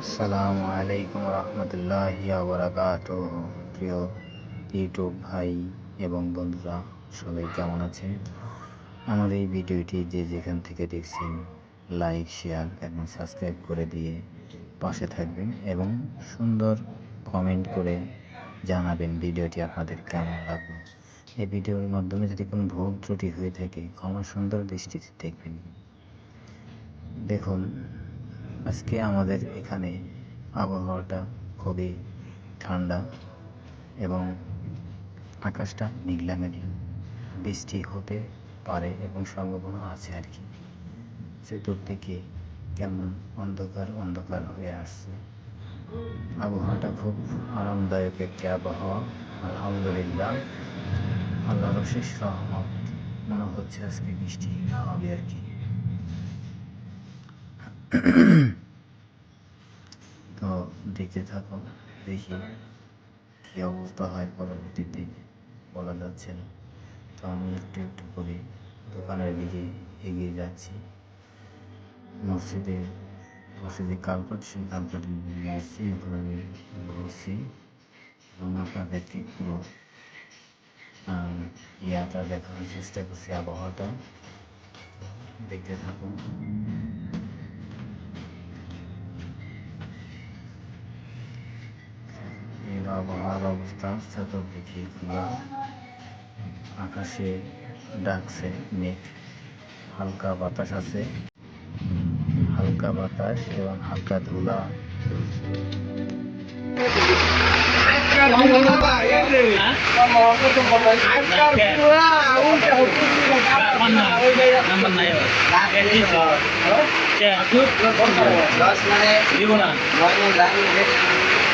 আসসালামু আলাইকুম রহমতুল্লাহ বারাকাত প্রিয় ইউটিউব ভাই এবং বন্ধুরা, সবাই কেমন আছে আমার এই ভিডিওটি যে যেখান থেকে দেখছেন, লাইক, শেয়ার এবং সাবস্ক্রাইব করে দিয়ে পাশে থাকবেন এবং সুন্দর কমেন্ট করে জানাবেন ভিডিওটি আপনাদের কেমন লাগবে এই ভিডিওর মাধ্যমে যদি কোনো ভুল ত্রুটি হয়ে থাকে, ক্ষমা সুন্দর দৃষ্টিতে দেখবেন। দেখুন আজকে আমাদের এখানে আবহাওয়াটা খুবই ঠান্ডা এবং আকাশটা মেঘলা মেঘলা বৃষ্টি হতে পারে এবং সম্ভাবনা আছে আর কি। চতুর্দিকে কেমন অন্ধকার অন্ধকার হয়ে আসছে। আবহাওয়াটা খুব আরামদায়ক একটি আবহাওয়া। আলহামদুলিল্লাহ। আল্লাহর শেষ রহমত মনে হচ্ছে আজকে বৃষ্টি হবে আর কি। তো দেখতে থাকো, দেখি কী অবস্থা হয় পরবর্তী পরবর্তীতে বলা যাচ্ছে না। তো আমি একটু একটু করে দোকানের দিকে এগিয়ে যাচ্ছি। মসজিদে মসজিদে কালপট সেই কালপটে নিয়ে এসেছি আমি ঘুরছি এবং আপনাদেরকে পুরো ইয়াটা দেখানোর চেষ্টা করছি, আবহাওয়াটা। দেখতে থাকুন। আবহাওয়ার অবস্থা চতুর্দিকে খোলা আকাশে ডাকছে মেঘ। হালকা বাতাস আছে। হালকা বাতাস এবং হালকা ধুলা। দিব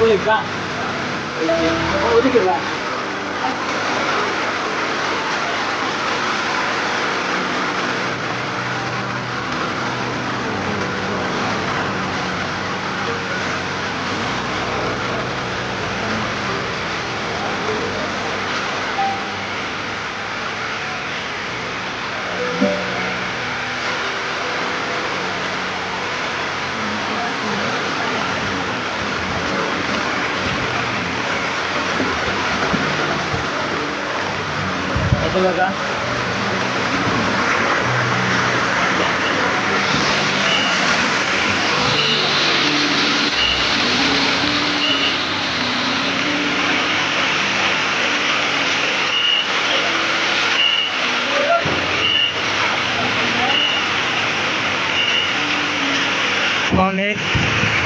না আপনি আসবেই আয় আয় কই গা যা টাকা অনেক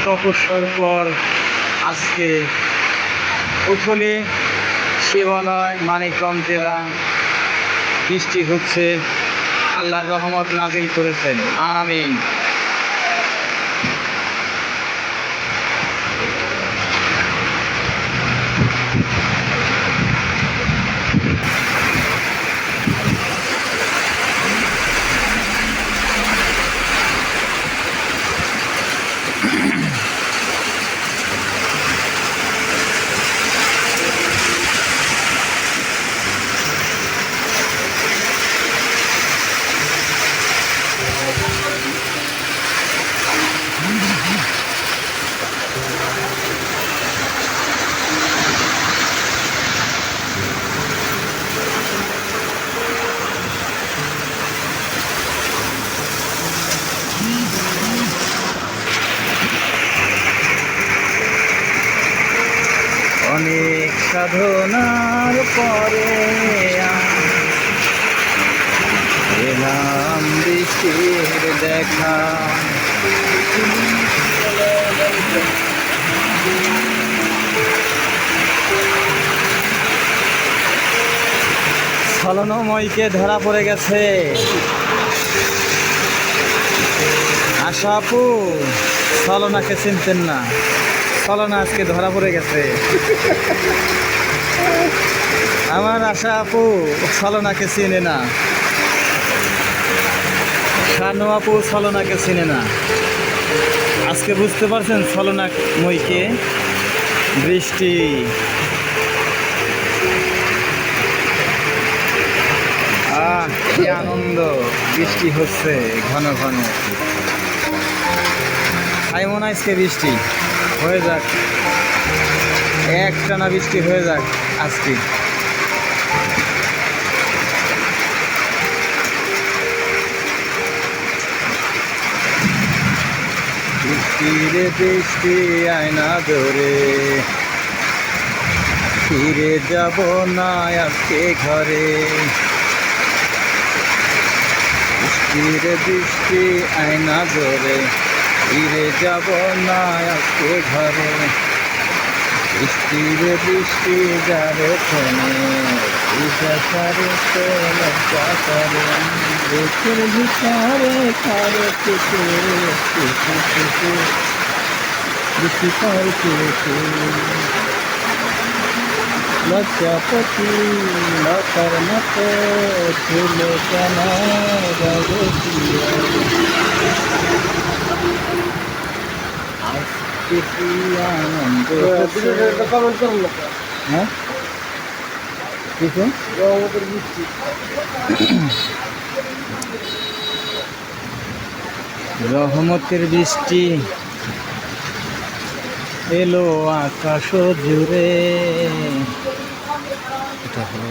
তপস্যার পর আজকে উঠলে শিবালয় মানিকগঞ্জ জেলা বৃষ্টি হচ্ছে আল্লাহ রহমত নাজিল করেছেন। আমিন। অনেক সাধনার পরে এলাম বৃষ্টির দেখা। ছলনময়কে ধরা পড়ে গেছে। আশাপু ছলনাকে চিনতেন না। ছলনা আজকে ধরা পড়ে গেছে। আমার আশা আপু ছলনাকে চিনে না। শানু আপু ছলনাকে চিনে না। আজকে বুঝতে পারছেন ছলনা মইকে বৃষ্টি কি আনন্দ। বৃষ্টি হচ্ছে ঘন ঘন। তাই মনে হয় আজকে বৃষ্টি। হয়ে যাক। একটানা বৃষ্টি হয়ে যাক আজকে। বৃষ্টিরে বৃষ্টি আয়না ধরে। ফিরে যাব না আজকে ঘরে। বৃষ্টির বৃষ্টি আয়না ধরে। ফিরে যাব না আজকে ঘরে। বৃষ্টির বৃষ্টি যারে ফোনে বুকের ভিতরে কারে কিছু কিছু কিছু বৃষ্টি পাই মতো জগতিয়া আজকে কি আনন্দ হ্যাঁ রহমতের বৃষ্টি এলো আকাশ জুড়ে। এটা হলো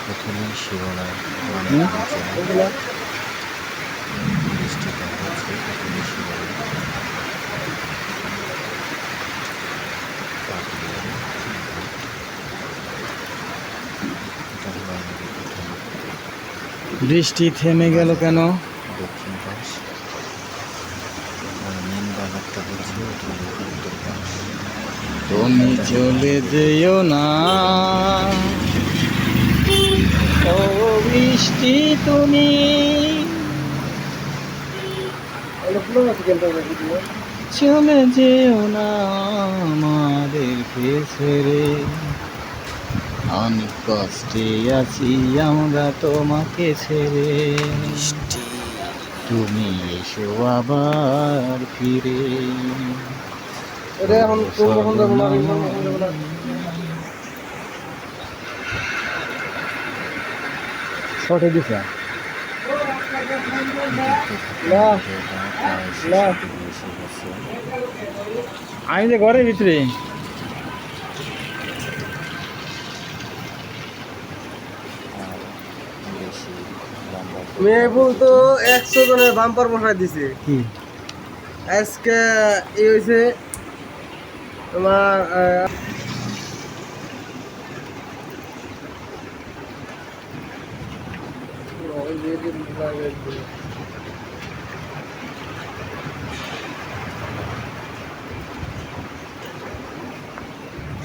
প্রথমে শিবরায় এগুলো বৃষ্টিটা হচ্ছে প্রথমে শিবরায় বৃষ্টি থেমে গেল কেন? দক্ষিণ পাশ। আর মেন বাজারটা হচ্ছে উত্তর পাশ। তুমি চলে যেও না। ও বৃষ্টি তুমি। চলে যেও না আমাদেরকে ছেড়ে অনেক কষ্টে আছি আমরা তোমাকে ছেড়ে। তুমি এসো আবার ফিরে। শর্টে দিছে। আমি যে ঘরের ভিতরে। মেহবুল তো একশো জনের বাম্পার বসাই দিছে। আজকে এই হয়েছে তোমার আহ, ওই যে যে লাগে।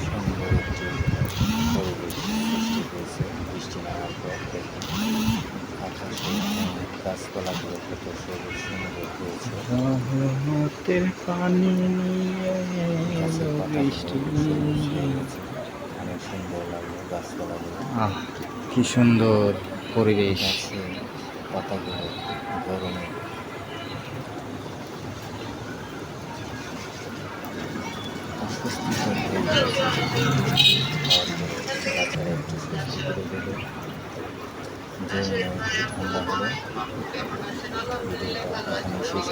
সুন্দর একটি পরিবেশ সৃষ্টি হয়েছে বৃষ্টি নামার পর দেখুন আকাশে গাছপালাগুলো কত সবুজ সুন্দর হয়েছে। অনেক সুন্দর লাগল গাছপালাগুলো। কি সুন্দর পরিবেশ। পাতাগুলো গরমে। আস্তে আস্তে সুস্থ